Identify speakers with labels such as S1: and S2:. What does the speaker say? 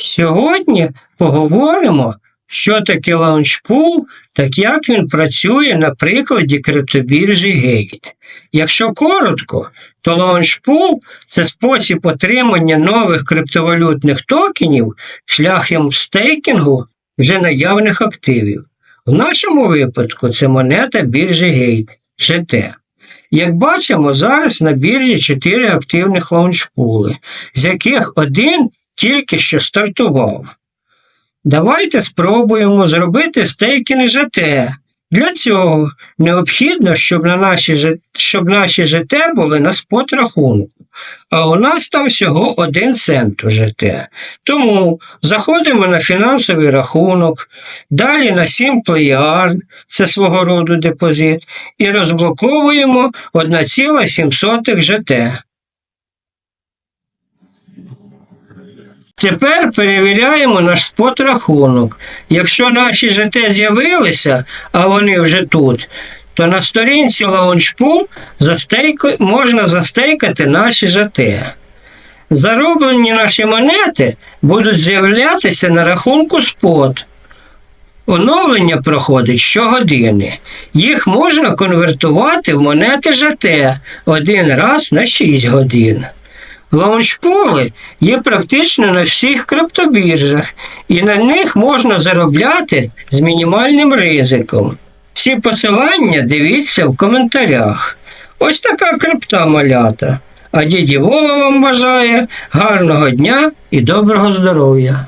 S1: Сьогодні поговоримо, що таке лаунчпул, так як він працює на прикладі криптобіржі Gate. Якщо коротко, то лаунчпул – це спосіб отримання нових криптовалютних токенів шляхом стейкінгу вже наявних активів. В нашому випадку це монета біржі Gate GT. Як бачимо, зараз на біржі 4 активних лаунчпули, з яких один тільки що стартував. Давайте спробуємо зробити стейкінг ЖТ. Для цього необхідно, щоб, на наші, щоб наші ЖТ були на спот рахунку. А у нас там всього 1 цент у ЖТ. Тому заходимо на фінансовий рахунок, далі на Simple Yarn, це свого роду депозит, і розблоковуємо 1,7 ЖТ. Тепер перевіряємо наш спот рахунок. Якщо наші ЖТ з'явилися, а вони вже тут, то на сторінці Launchpool застейку... можна застейкати наші ЖТ. Зароблені наші монети будуть з'являтися на рахунку спот. Оновлення проходить щогодини. Їх можна конвертувати в монети ЖТ один раз на 6 годин. Лаунчпули є практично на всіх криптобіржах, і на них можна заробляти з мінімальним ризиком. Всі посилання дивіться в коментарях. Ось така крипта малята. А діді Вова вам бажає гарного дня і доброго здоров'я.